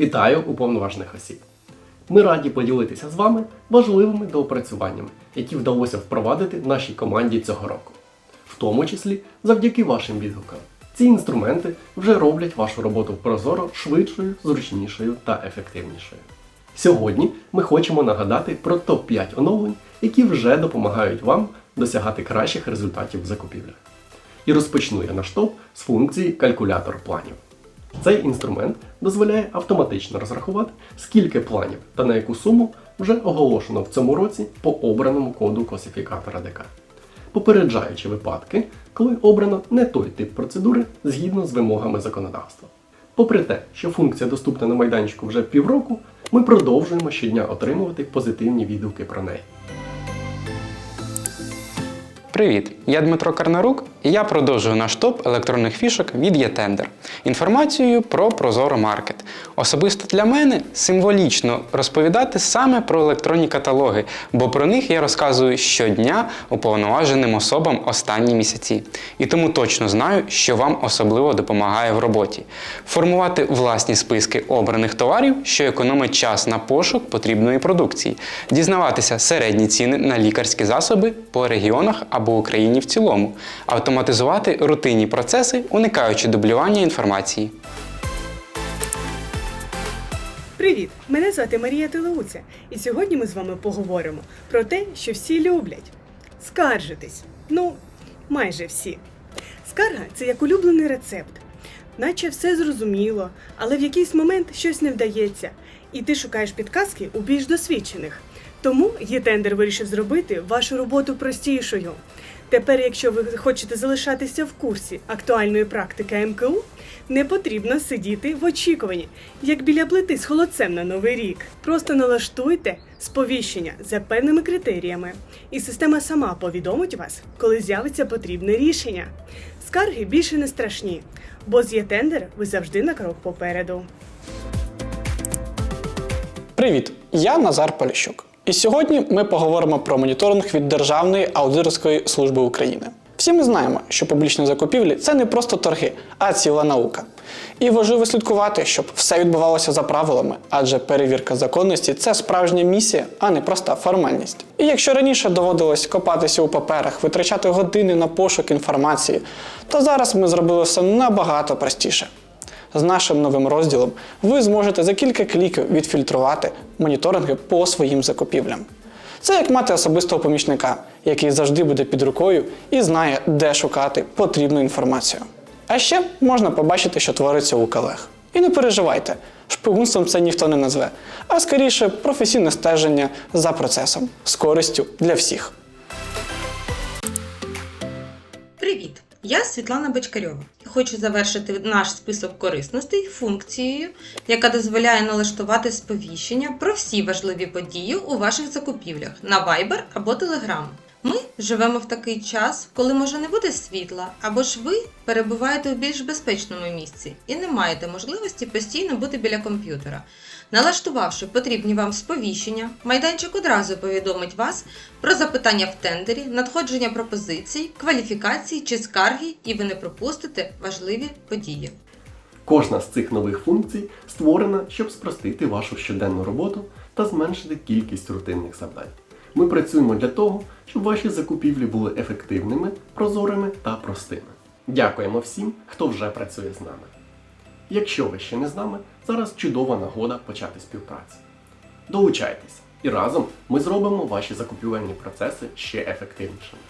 Вітаю уповноважених осіб! Ми раді поділитися з вами важливими доопрацюваннями, які вдалося впровадити нашій команді цього року, в тому числі завдяки вашим відгукам. Ці інструменти вже роблять вашу роботу прозоро швидшою, зручнішою та ефективнішою. Сьогодні ми хочемо нагадати про топ-5 оновлень, які вже допомагають вам досягати кращих результатів в закупівлях. І розпочну я наш топ з функції калькулятор планів. Цей інструмент дозволяє автоматично розрахувати, скільки планів та на яку суму вже оголошено в цьому році по обраному коду класифікатора ДК, попереджаючи випадки, коли обрано не той тип процедури згідно з вимогами законодавства. Попри те, що функція доступна на майданчику вже півроку, ми продовжуємо щодня отримувати позитивні відгуки про неї. Привіт! Я Дмитро Карнарук і я продовжую наш топ електронних фішок від eTender. Інформацією про Прозоро Маркет. Особисто для мене символічно розповідати саме про електронні каталоги, бо про них я розказую щодня уповноваженим особам останні місяці. І тому точно знаю, що вам особливо допомагає в роботі. Формувати власні списки обраних товарів, що економить час на пошук потрібної продукції, дізнаватися середні ціни на лікарські засоби по регіонах або Україні в цілому, автоматизувати рутинні процеси, уникаючи дублювання інформації. Привіт! Мене звати Марія Телеуця, і сьогодні ми з вами поговоримо про те, що всі люблять скаржитись. Ну, майже всі. Скарга це як улюблений рецепт. Наче все зрозуміло, але в якийсь момент щось не вдається, і ти шукаєш підказки у більш досвідчених. Тому єтендер вирішив зробити вашу роботу простішою. Тепер, якщо ви хочете залишатися в курсі актуальної практики МКУ, не потрібно сидіти в очікуванні, як біля плити з холодцем на новий рік. Просто налаштуйте сповіщення за певними критеріями, і система сама повідомить вас, коли з'явиться потрібне рішення. Скарги більше не страшні, бо з єтендер ви завжди на крок попереду. Привіт! Я Назар Поліщук. І сьогодні ми поговоримо про моніторинг від Державної аудиторської служби України. Всі ми знаємо, що публічні закупівлі це не просто торги, а ціла наука. І важливо слідкувати, щоб все відбувалося за правилами, адже перевірка законності це справжня місія, а не проста формальність. І якщо раніше доводилось копатися у паперах, витрачати години на пошук інформації, то зараз ми зробили все набагато простіше. З нашим новим розділом ви зможете за кілька кліків відфільтрувати моніторинги по своїм закупівлям. Це як мати особистого помічника, який завжди буде під рукою і знає, де шукати потрібну інформацію. А ще можна побачити, що твориться у колег. І не переживайте, шпигунством це ніхто не назве, а скоріше професійне стеження за процесом з користю для всіх. Привіт! Я Світлана Бочкарьова. Хочу завершити наш список корисностей функцією, яка дозволяє налаштувати сповіщення про всі важливі події у ваших закупівлях на Viber або Telegram. Ми живемо в такий час, коли може не буде світла, або ж ви перебуваєте у більш безпечному місці і не маєте можливості постійно бути біля комп'ютера. Налаштувавши потрібні вам сповіщення, майданчик одразу повідомить вас про запитання в тендері, надходження пропозицій, кваліфікацій чи скарги, і ви не пропустите важливі події. Кожна з цих нових функцій створена, щоб спростити вашу щоденну роботу та зменшити кількість рутинних завдань. Ми працюємо для того, щоб ваші закупівлі були ефективними, прозорими та простими. Дякуємо всім, хто вже працює з нами. Якщо ви ще не з нами, зараз чудова нагода почати співпрацю. Долучайтеся і разом ми зробимо ваші закупівельні процеси ще ефективнішими.